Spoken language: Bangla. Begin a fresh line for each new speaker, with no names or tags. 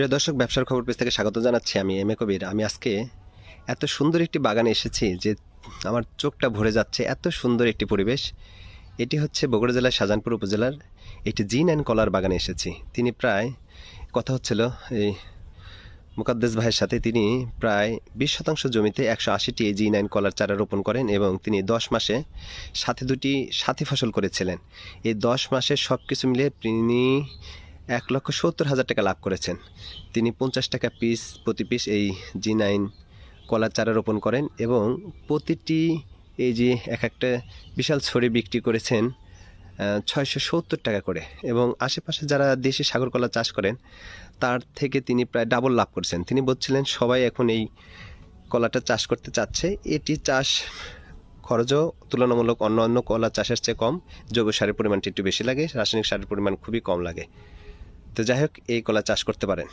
প্রিয় দর্শক, ব্যবসার খবর পেজ থেকে স্বাগত জানাচ্ছি আমি এম এ কবির। আমি আজকে এত সুন্দর একটি বাগানে এসেছি যে আমার চোখটা ভরে যাচ্ছে এত সুন্দর একটি পরিবেশ। এটি হচ্ছে বগুড়া জেলার শাহজাহানপুর উপজেলার একটি জিন অ্যান্ড কলার বাগানে এসেছি। তিনি প্রায়, কথা হচ্ছিল এই মুকাদ্দেস ভাইয়ের সাথে, তিনি প্রায় বিশ শতাংশ জমিতে একশো আশিটি এই জি নাইন কলার চারা রোপণ করেন এবং তিনি দশ মাসে সাথে দুটি সাথী ফসল করেছিলেন। এই দশ মাসে সব কিছু মিলিয়ে তিনি এক লক্ষ সত্তর হাজার টাকা লাভ করেছেন। তিনি পঞ্চাশ টাকা পিস প্রতি পিস এই জি নাইন কলার চারা রোপণ করেন এবং প্রতিটি এই যে এক একটা বিশাল ছড়ি বিক্রি করেছেন ছয়শো সত্তর টাকা করে এবং আশেপাশে যারা দেশে সাগর কলা চাষ করেন, তার থেকে তিনি প্রায় ডাবল লাভ করেছেন। তিনি বলছিলেন, সবাই এখন এই কলাটা চাষ করতে চাচ্ছে। এটি চাষ খরচও তুলনামূলক অন্য অন্য কলা চাষের চেয়ে কম, জৈব সারের পরিমাণটি একটু বেশি লাগে, রাসায়নিক সারের পরিমাণ খুবই কম লাগে। তো যাই হোক এই কলা চাষ করতে পারেন।